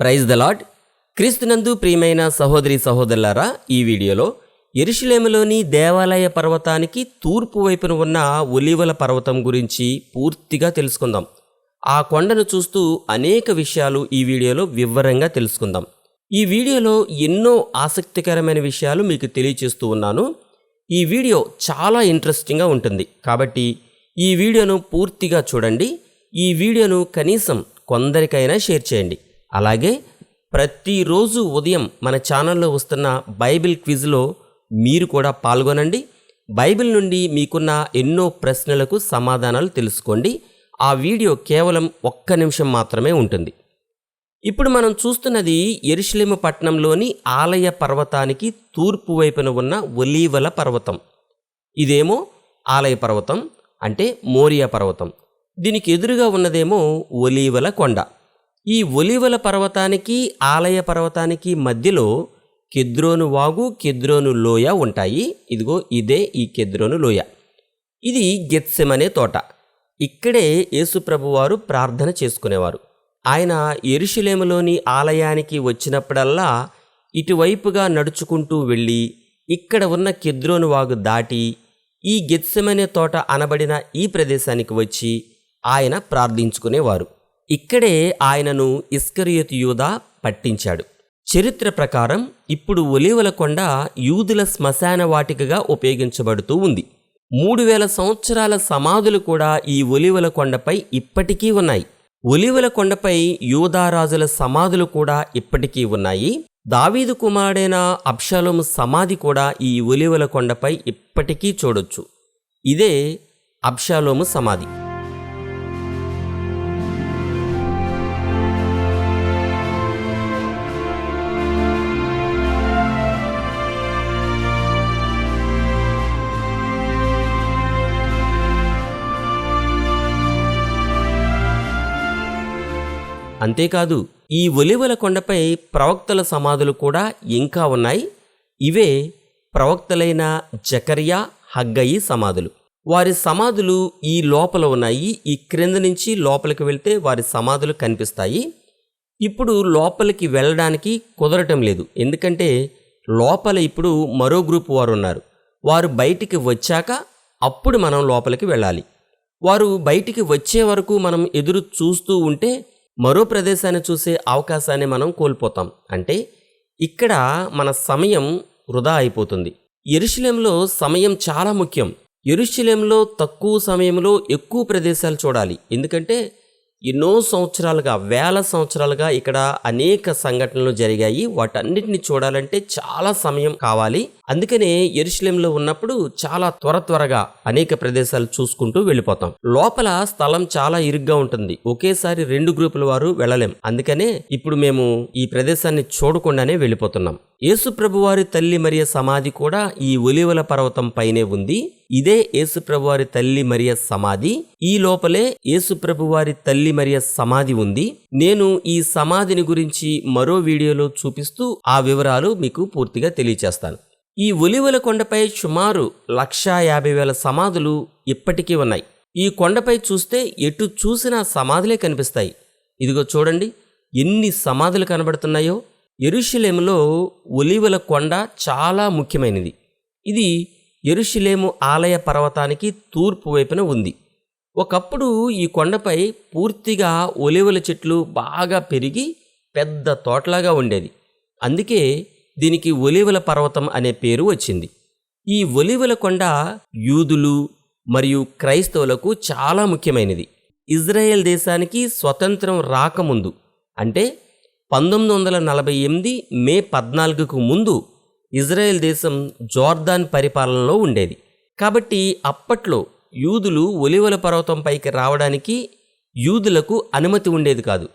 Praise the lord క్రీస్తునందు ప్రియమైన సహోదరి సహోదరులారా ఈ వీడియోలో ఎరుషులేములోని దేవాలయ పర్వతానికి తూర్పు వైపున ఉన్న ఒలివల పర్వతం గురించి పూర్తిగా తెలుసుకుందాం. ఆ కొండను చూస్తూ అనేక విషయాలు ఈ వీడియోలో వివరంగా తెలుసుకుందాం. ఈ వీడియోలో ఎన్నో ఆసక్తికరమైన విషయాలు మీకు తెలియచేస్తూ ఉన్నాను. ఈ వీడియో చాలా ఇంట్రెస్టింగ్గా ఉంటుంది. కాబట్టి ఈ వీడియోను పూర్తిగా చూడండి. ఈ వీడియోను కనీసం కొందరికైనా షేర్ చేయండి. అలాగే ప్రతిరోజు ఉదయం మన ఛానల్లో వస్తున్న బైబిల్ క్విజ్లో మీరు కూడా పాల్గొనండి. బైబిల్ నుండి మీకున్న ఎన్నో ప్రశ్నలకు సమాధానాలు తెలుసుకోండి. ఆ వీడియో కేవలం ఒక్క నిమిషం మాత్రమే ఉంటుంది. ఇప్పుడు మనం చూస్తున్నది ఎరుషలేము పట్టణంలోని ఆలయ పర్వతానికి తూర్పు వైపున ఉన్న ఒలీవల పర్వతం. ఇదేమో ఆలయ పర్వతం అంటే మోరియా పర్వతం. దీనికి ఎదురుగా ఉన్నదేమో ఒలీవల కొండ. ఈ ఒలివల పర్వతానికి ఆలయ పర్వతానికి మధ్యలో కెద్రోను వాగు కెద్రోను లోయ ఉంటాయి. ఇదిగో ఇదే ఈ కెద్రోను లోయ. ఇది గెత్సెమనే తోట. ఇక్కడే యేసుప్రభువారు ప్రార్థన చేసుకునేవారు. ఆయన ఎరుషులేములోని ఆలయానికి వచ్చినప్పుడల్లా ఇటువైపుగా నడుచుకుంటూ వెళ్ళి ఇక్కడ ఉన్న కెద్రోను వాగు దాటి ఈ గెత్సెమనే తోట అనబడిన ఈ ప్రదేశానికి వచ్చి ఆయన ప్రార్థించుకునేవారు. ఇక్కడే ఆయనను ఇస్కరియత్ యూదా పట్టించాడు. చరిత్ర ప్రకారం ఇప్పుడు ఒలివల కొండ యూదుల శ్మశాన వాటికగా ఉపయోగించబడుతూ ఉంది. మూడు వేల సంవత్సరాల సమాధులు కూడా ఈ ఒలివల కొండపై ఇప్పటికీ ఉన్నాయి. ఒలివల కొండపై యూదారాజుల సమాధులు కూడా ఇప్పటికీ ఉన్నాయి. దావీదు కుమారుడైన అబ్షాలోము సమాధి కూడా ఈ ఒలివల కొండపై ఇప్పటికీ చూడొచ్చు. ఇదే అబ్షాలోము సమాధి. అంతేకాదు ఈ ఒలివల కొండపై ప్రవక్తల సమాధులు కూడా ఇంకా ఉన్నాయి. ఇవే ప్రవక్తలైన జకరియా హగ్గయి సమాధులు. వారి సమాధులు ఈ లోపల ఉన్నాయి. ఈ క్రింద నుంచి లోపలికి వెళ్తే వారి సమాధులు కనిపిస్తాయి. ఇప్పుడు లోపలికి వెళ్ళడానికి కుదరటం లేదు. ఎందుకంటే లోపల ఇప్పుడు మరో గ్రూప్ వారు ఉన్నారు. వారు బయటికి వచ్చాక అప్పుడు మనం లోపలికి వెళ్ళాలి. వారు బయటికి వచ్చే వరకు మనం ఎదురు చూస్తూ ఉంటే మరో ప్రదేశాన్ని చూసే అవకాశాన్ని మనం కోల్పోతాం. అంటే ఇక్కడ మన సమయం వృధా అయిపోతుంది. ఎరుశలేంలో సమయం చాలా ముఖ్యం. ఎరుశలేంలో తక్కువ సమయంలో ఎక్కువ ప్రదేశాలు చూడాలి. ఎందుకంటే ఎన్నో సంవత్సరాలుగా వేల సంవత్సరాలుగా ఇక్కడ అనేక సంఘటనలు జరిగాయి. వాటన్నిటిని చూడాలంటే చాలా సమయం కావాలి. అందుకనే ఎరుషులేంలో ఉన్నప్పుడు చాలా త్వర త్వరగా అనేక ప్రదేశాలు చూసుకుంటూ వెళ్ళిపోతాం. లోపల స్థలం చాలా ఇరుగ్గా ఉంటుంది. ఒకేసారి రెండు గ్రూపుల వారు వెళ్ళలేం. అందుకనే ఇప్పుడు మేము ఈ ప్రదేశాన్ని చూడకుండానే వెళ్ళిపోతున్నాం. యేసుప్రభువారి తల్లి మరియ సమాధి కూడా ఈ ఒలివల పర్వతం పైనే ఉంది. ఇదే యేసుప్రభువారి తల్లి మరియ సమాధి. ఈ లోపలే యేసుప్రభువారి తల్లి మరియ సమాధి ఉంది. నేను ఈ సమాధిని గురించి మరో వీడియోలో చూపిస్తూ ఆ వివరాలు మీకు పూర్తిగా తెలియచేస్తాను. ఈ ఒలివల కొండపై సుమారు లక్షా యాభై వేల సమాధులు ఇప్పటికీ ఉన్నాయి. ఈ కొండపై చూస్తే ఎటు చూసినా సమాధులే కనిపిస్తాయి. ఇదిగో చూడండి ఎన్ని సమాధులు కనబడుతున్నాయో. ఎరుషులేములో ఒలివల కొండ చాలా ముఖ్యమైనది. ఇది ఎరుషులేము ఆలయ పర్వతానికి తూర్పు వైపున ఉంది. ఒకప్పుడు ఈ కొండపై పూర్తిగా ఒలివల చెట్లు బాగా పెరిగి పెద్ద తోటలాగా ఉండేది. అందుకే దీనికి ఒలివల పర్వతం అనే పేరు వచ్చింది. ఈ ఒలివల కొండ యూదులు మరియు క్రైస్తవులకు చాలా ముఖ్యమైనది. ఇజ్రాయెల్ దేశానికి స్వతంత్రం రాకముందు అంటే పంతొమ్మిది వందల నలభై ఎనిమిది మే పద్నాలుగుకు ముందు ఇజ్రాయెల్ దేశం జోర్దాన్ పరిపాలనలో ఉండేది. కాబట్టి అప్పట్లో యూదులు ఒలివల పర్వతం పైకి రావడానికి యూదులకు అనుమతి ఉండేది కాదు.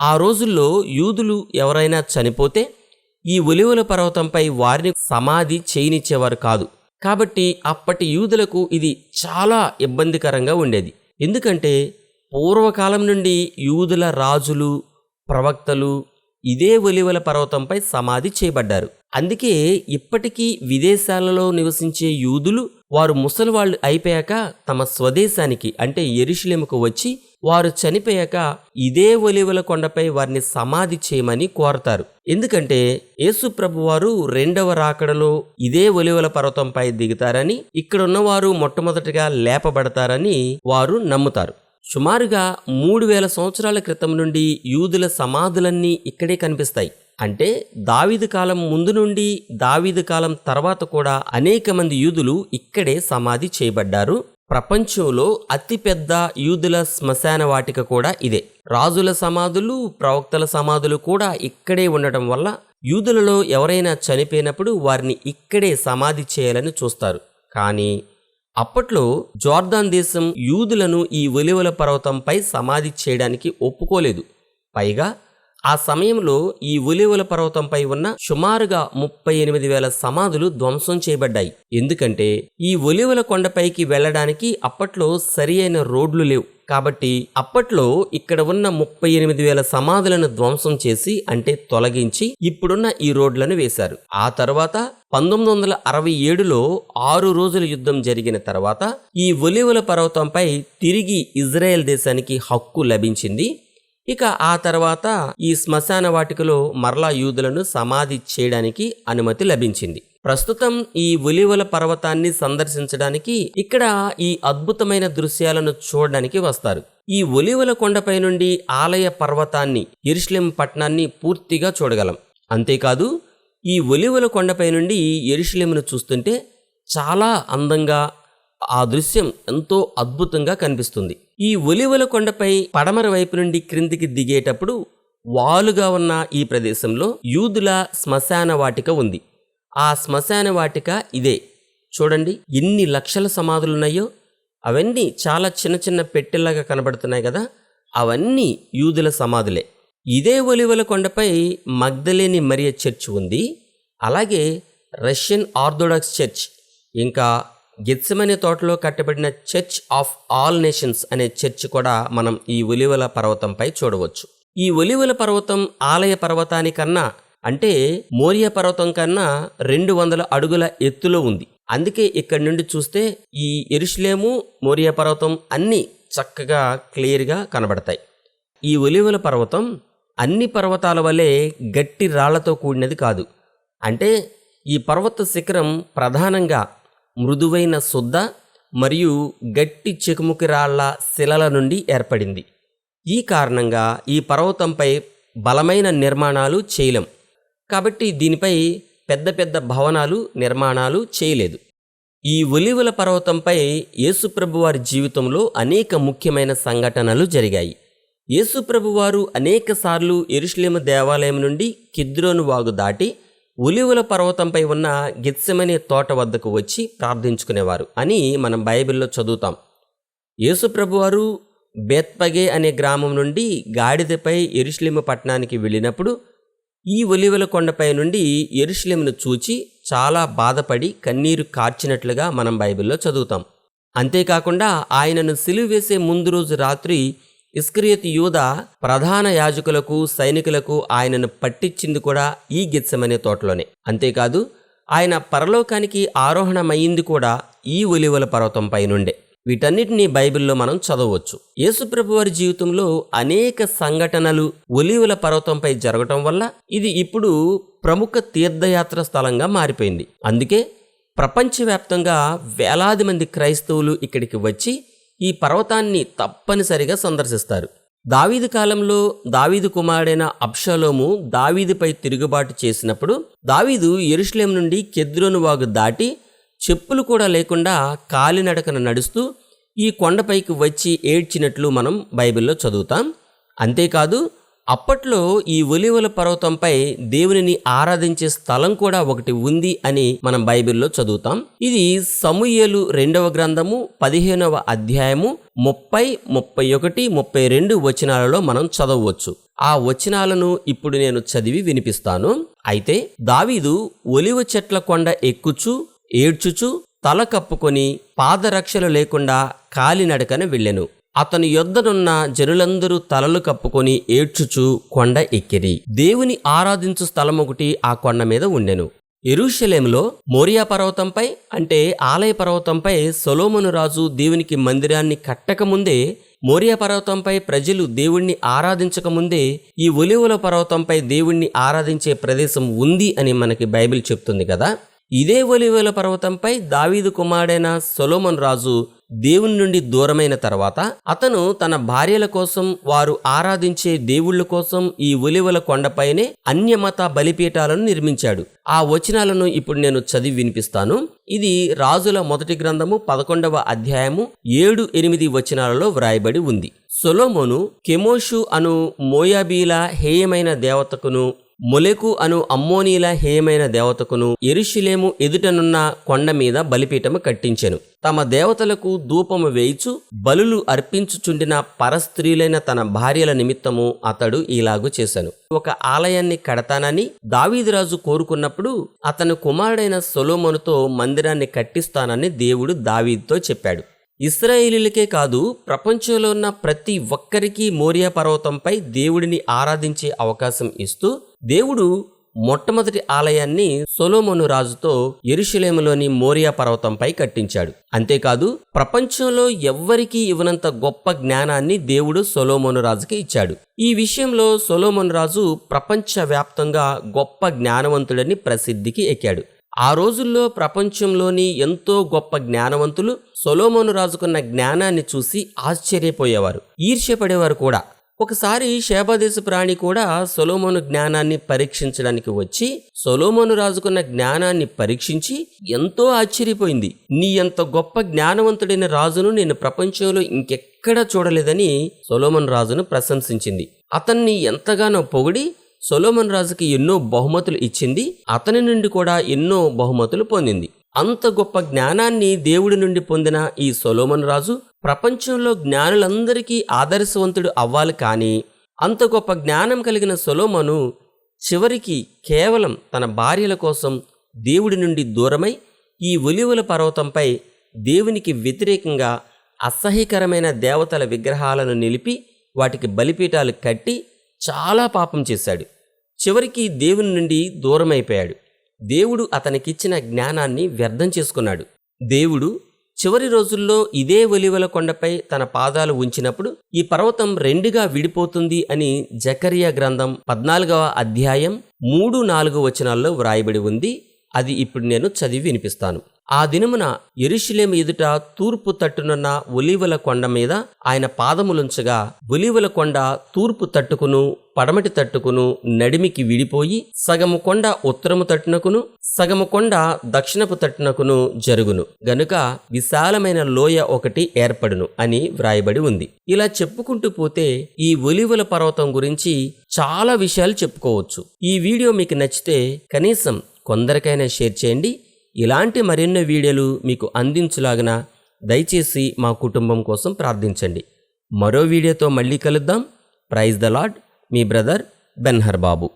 ఆ రోజుల్లో యూదులు ఎవరైనా చనిపోతే ఈ ఒలివల పర్వతంపై వారిని సమాధి చేయనిచ్చేవారు కాదు. కాబట్టి అప్పటి యూదులకు ఇది చాలా ఇబ్బందికరంగా ఉండేది. ఎందుకంటే పూర్వకాలం నుండి యూదుల రాజులు ప్రవక్తలు ఇదే ఒలివల పర్వతంపై సమాధి చేయబడ్డారు. అందుకే ఇప్పటికీ విదేశాలలో నివసించే యూదులు వారు ముసలివాళ్ళు అయిపోయాక తమ స్వదేశానికి అంటే ఎరుషులేముకు వచ్చి వారు చనిపోయాక ఇదే ఒలివల కొండపై వారిని సమాధి చేయమని కోరతారు. ఎందుకంటే యేసు ప్రభు వారు రెండవ రాకడలో ఇదే ఒలివల పర్వతంపై దిగుతారని ఇక్కడున్నవారు మొట్టమొదటిగా లేపబడతారని వారు నమ్ముతారు. సుమారుగా మూడు వేల సంవత్సరాల క్రితం నుండి యూదుల సమాధులన్నీ ఇక్కడే కనిపిస్తాయి. అంటే దావీదు కాలం ముందు నుండి దావీదు కాలం తర్వాత కూడా అనేక మంది యూదులు ఇక్కడే సమాధి చేయబడ్డారు. ప్రపంచంలో అతిపెద్ద యూదుల శ్మశాన వాటిక కూడా ఇదే. రాజుల సమాధులు ప్రవక్తల సమాధులు కూడా ఇక్కడే ఉండటం వల్ల యూదులలో ఎవరైనా చనిపోయినప్పుడు వారిని ఇక్కడే సమాధి చేయాలని చూస్తారు. కానీ అప్పట్లో జోర్దాన్ దేశం యూదులను ఈ ఒలివల పర్వతంపై సమాధి చేయడానికి ఒప్పుకోలేదు. పైగా ఆ సమయంలో ఈ ఒలివల పర్వతంపై ఉన్న సుమారుగా ముప్పై ఎనిమిది వేల సమాధులు ధ్వంసం చేయబడ్డాయి. ఎందుకంటే ఈ ఒలివల కొండపైకి వెళ్ళడానికి అప్పట్లో సరి అయిన రోడ్లు లేవు. కాబట్టి అప్పట్లో ఇక్కడ ఉన్న ముప్పై ఎనిమిది వేల సమాధులను ధ్వంసం చేసి అంటే తొలగించి ఇప్పుడున్న ఈ రోడ్లను వేశారు. ఆ తర్వాత పంతొమ్మిది వందల అరవై ఏడులో ఆరు రోజుల యుద్ధం జరిగిన తర్వాత ఈ ఒలివల పర్వతంపై తిరిగి ఇజ్రాయెల్ దేశానికి హక్కు లభించింది. ఇక ఆ తర్వాత ఈ శ్మశాన వాటికలో మరలా యూదులను సమాధి చేయడానికి అనుమతి లభించింది. ప్రస్తుతం ఈ ఒలివల పర్వతాన్ని సందర్శించడానికి ఇక్కడ ఈ అద్భుతమైన దృశ్యాలను చూడడానికి వస్తారు. ఈ ఒలివల కొండపై నుండి ఆలయ పర్వతాన్ని ఎరుశ్లేం పట్టణాన్ని పూర్తిగా చూడగలం. అంతేకాదు ఈ ఒలివల కొండపై నుండి ఎరుశ్లేమును చూస్తుంటే చాలా అందంగా ఆ దృశ్యం ఎంతో అద్భుతంగా కనిపిస్తుంది. ఈ ఒలివల కొండపై పడమర వైపు నుండి క్రిందికి దిగేటప్పుడు వాలుగా ఉన్న ఈ ప్రదేశంలో యూదుల శ్మశాన వాటిక ఉంది. ఆ శ్మశాన వాటిక ఇదే. చూడండి ఎన్ని లక్షల సమాధులున్నాయో. అవన్నీ చాలా చిన్న చిన్న పెట్టెల్లాగా కనబడుతున్నాయి కదా. అవన్నీ యూదుల సమాధులే. ఇదే ఒలివల కొండపై మగ్ధలేని మరియ చర్చ్ ఉంది. అలాగే రష్యన్ ఆర్థోడాక్స్ చర్చ్. ఇంకా గెత్సమనే తోటలో కట్టబడిన చర్చ్ ఆఫ్ ఆల్ నేషన్స్ అనే చర్చ్ కూడా మనం ఈ ఒలివల పర్వతంపై చూడవచ్చు. ఈ ఒలివల పర్వతం ఆలయ పర్వతానికన్నా అంటే మోరియా పర్వతం కన్నా రెండు వందల అడుగుల ఎత్తులో ఉంది. అందుకే ఇక్కడి నుండి చూస్తే ఈ ఎరుషులేము మోరియా పర్వతం అన్నీ చక్కగా క్లియర్గా కనబడతాయి. ఈ ఒలివల పర్వతం అన్ని పర్వతాల వలె గట్టి రాళ్ళతో కూడినది కాదు. అంటే ఈ పర్వత శిఖరం ప్రధానంగా మృదువైన శుద్ధ మరియు గట్టి చెకుముకి రాళ్ళ శిలల నుండి ఏర్పడింది. ఈ కారణంగా ఈ పర్వతంపై బలమైన నిర్మాణాలు చేయలేం. కాబట్టి దీనిపై పెద్ద పెద్ద భవనాలు నిర్మాణాలు చేయలేదు. ఈ ఒలివల పర్వతంపై యేసుప్రభువారి జీవితంలో అనేక ముఖ్యమైన సంఘటనలు జరిగాయి. యేసుప్రభువారు అనేకసార్లు ఎరుష్లేమ దేవాలయం నుండి కిద్రోను వాగు దాటి ఒలివుల పర్వతంపై ఉన్న గిత్సమని తోట వద్దకు వచ్చి ప్రార్థించుకునేవారు అని మనం బైబిల్లో చదువుతాం. యేసుప్రభువారు బేత్పగే అనే గ్రామం నుండి గాడిదపై ఎరుషులేము పట్టణానికి వెళ్ళినప్పుడు ఈ ఒలివల కొండపై నుండి ఎరుషులేమును చూచి చాలా బాధపడి కన్నీరు కార్చినట్లుగా మనం బైబిల్లో చదువుతాం. అంతేకాకుండా ఆయనను సిలువ వేసే ముందు రోజు రాత్రి ఇస్క్రియత్ యూద ప్రధాన యాజకులకు సైనికులకు ఆయనను పట్టించింది కూడా ఈ గిత్సమనే తోటలోనే. అంతేకాదు ఆయన పరలోకానికి ఆరోహణమయ్యింది కూడా ఈ ఒలివల పర్వతంపై నుండే వీటన్నిటినీ బైబిల్లో మనం చదవచ్చు యేసుప్రభు వారి జీవితంలో అనేక సంఘటనలు ఒలివల పర్వతంపై జరగటం వల్ల ఇది ఇప్పుడు ప్రముఖ తీర్థయాత్ర స్థలంగా మారిపోయింది. అందుకే ప్రపంచవ్యాప్తంగా వేలాది మంది క్రైస్తవులు ఇక్కడికి వచ్చి ఈ పర్వతాన్ని తప్పనిసరిగా సందర్శిస్తారు. దావీదు కాలంలో దావీదు కుమారుడైన అప్షలోము దావీదుపై తిరుగుబాటు చేసినప్పుడు దావీదు ఎరుషులేం నుండి కెద్రోను వాగు దాటి చెప్పులు కూడా లేకుండా కాలినడకన నడుస్తూ ఈ కొండపైకి వచ్చి ఏడ్చినట్లు మనం బైబిల్లో చదువుతాం. అంతేకాదు అప్పట్లో ఈ ఒలివల పర్వతంపై దేవునిని ఆరాధించే స్థలం కూడా ఒకటి ఉంది అని మనం బైబిల్లో చదువుతాం. ఇది సమూయేలు రెండవ గ్రంథము పదిహేనవ అధ్యాయము ముప్పై ముప్పై ఒకటి ముప్పై రెండు వచనాలలో మనం చదవవచ్చు. ఆ వచనాలను ఇప్పుడు నేను చదివి వినిపిస్తాను. అయితే దావీదు ఒలివ చెట్ల కొండ ఎక్కుచు ఏడ్చుచు తల కప్పుకొని పాదరక్షలు లేకుండా కాలినడకన వెళ్ళెను. అతని యొద్దనున్న జనులందరూ తలలు కప్పుకొని ఏడ్చుచు కొండ ఎక్కిరి. దేవుని ఆరాధించు స్థలం ఒకటి ఆ కొండ మీద ఉండెను. ఎరుషలేంలో మోరియా పర్వతంపై అంటే ఆలయ పర్వతంపై సొలోమను రాజు దేవునికి మందిరాన్ని కట్టకముందే మోరియా పర్వతంపై ప్రజలు దేవుణ్ణి ఆరాధించకముందే ఈ ఒలివుల పర్వతంపై దేవుణ్ణి ఆరాధించే ప్రదేశం ఉంది అని మనకి బైబిల్ చెప్తుంది కదా. ఇదే ఒలివల పర్వతంపై దావీదు కుమారుడైన సొలోమన్ రాజు దేవుని నుండి దూరమైన తర్వాత అతను తన భార్యల కోసం వారు ఆరాధించే దేవుళ్ళ కోసం ఈ ఒలివల కొండపైనే అన్యమత బలిపీఠాలను నిర్మించాడు. ఆ వచనాలను ఇప్పుడు నేను చదివి వినిపిస్తాను. ఇది రాజుల మొదటి గ్రంథము పదకొండవ అధ్యాయము ఏడు ఎనిమిది వచనాలలో వ్రాయబడి ఉంది. సొలోమోను కెమోషు అను మోయాబీల హేయమైన దేవతకును మొలెకు అను అమ్మోనీల హేయమైన దేవతకును ఎరుషులేము ఎదుటనున్న కొండ మీద బలిపీఠము కట్టించెను. తమ దేవతలకు ధూపము వేయిచు బలులు అర్పించుచుండిన పరస్త్రీలైన తన భార్యల నిమిత్తము అతడు ఇలాగు చేశాను ఒక ఆలయాన్ని కడతానని దావీదురాజు కోరుకున్నప్పుడు అతను కుమారుడైన సొలోమనుతో మందిరాన్ని కట్టిస్తానని దేవుడు దావీదుతో చెప్పాడు. ఇస్రాయేలీలకే కాదు ప్రపంచంలో ఉన్న ప్రతి ఒక్కరికి మోరియా పర్వతంపై దేవుడిని ఆరాధించే అవకాశం ఇస్తూ దేవుడు మొట్టమొదటి ఆలయాన్ని సొలోమోను రాజుతో ఎరుషలేములోని మోరియా పర్వతంపై కట్టించాడు. అంతేకాదు ప్రపంచంలో ఎవ్వరికీ ఇవ్వనంత గొప్ప జ్ఞానాన్ని దేవుడు సొలోమోను రాజుకి ఇచ్చాడు. ఈ విషయంలో సొలోమోను రాజు ప్రపంచవ్యాప్తంగా గొప్ప జ్ఞానవంతుడని ప్రసిద్ధికి ఎక్కాడు. ఆ రోజుల్లో ప్రపంచంలోని ఎంతో గొప్ప జ్ఞానవంతులు సొలోమోను రాజుకున్న జ్ఞానాన్ని చూసి ఆశ్చర్యపోయేవారు ఈర్ష్యపడేవారు కూడా. ఒకసారి శేబదేశ ప్రాణి కూడా సొలోమోను జ్ఞానాన్ని పరీక్షించడానికి వచ్చి సొలోమోను రాజుకున్న జ్ఞానాన్ని పరీక్షించి ఎంతో ఆశ్చర్యపోయింది. నీ ఎంత గొప్ప జ్ఞానవంతుడైన రాజును నేను ప్రపంచంలో ఇంకెక్కడా చూడలేదని సొలోమన్ రాజును ప్రశంసించింది. అతన్ని ఎంతగానో పొగిడి సొలోమన్ రాజుకి ఎన్నో బహుమతులు ఇచ్చింది అతని నుండి కూడా ఎన్నో బహుమతులు పొందింది. అంత గొప్ప జ్ఞానాన్ని దేవుడి నుండి పొందిన ఈ సొలోమన్ రాజు ప్రపంచంలో జ్ఞానులందరికీ ఆదర్శవంతుడు అవ్వాలి కానీ అంత గొప్ప జ్ఞానం కలిగిన సొలోమను చివరికి కేవలం తన భార్యల కోసం దేవుడి నుండి దూరమై ఈ ఒలివుల పర్వతంపై దేవునికి వ్యతిరేకంగా అసహ్యకరమైన దేవతల విగ్రహాలను నిలిపి వాటికి బలిపీఠాలు కట్టి చాలా పాపం చేశాడు. చివరికి దేవుని నుండి దూరమైపోయాడు. దేవుడు అతనికిచ్చిన జ్ఞానాన్ని వ్యర్థం చేసుకున్నాడు. దేవుడు చివరి రోజుల్లో ఇదే ఒలివల కొండపై తన పాదాలు ఉంచినప్పుడు ఈ పర్వతం రెండుగా విడిపోతుంది అని జకరియా గ్రంథం పద్నాలుగవ అధ్యాయం మూడు నాలుగు వచనాల్లో వ్రాయబడి ఉంది. అది ఇప్పుడు నేను చదివి వినిపిస్తాను. ఆ దినమున ఎరుషులేము ఎదుట తూర్పు తట్టునున్న ఒలివల కొండ మీద ఆయన పాదములుంచగా ఒలివల కొండ తూర్పు తట్టుకును పడమటి తట్టుకును నడిమికి విడిపోయి సగము కొండ ఉత్తరము తట్టునకును సగము కొండ దక్షిణపు తట్టునకును జరుగును. గనుక విశాలమైన లోయ ఒకటి ఏర్పడును అని వ్రాయబడి ఉంది. ఇలా చెప్పుకుంటూ పోతే ఈ ఒలివల పర్వతం గురించి చాలా విషయాలు చెప్పుకోవచ్చు. ఈ వీడియో మీకు నచ్చితే కనీసం కొందరికైనా షేర్ చేయండి. ఇలాంటి మరెన్నో వీడియోలు మీకు అందించులాగన దయచేసి మా కుటుంబం కోసం ప్రార్థించండి. మరో వీడియోతో మళ్ళీ కలుద్దాం. ప్రైజ్ ద లాడ్ మీ బ్రదర్ బెన్హర్ బాబు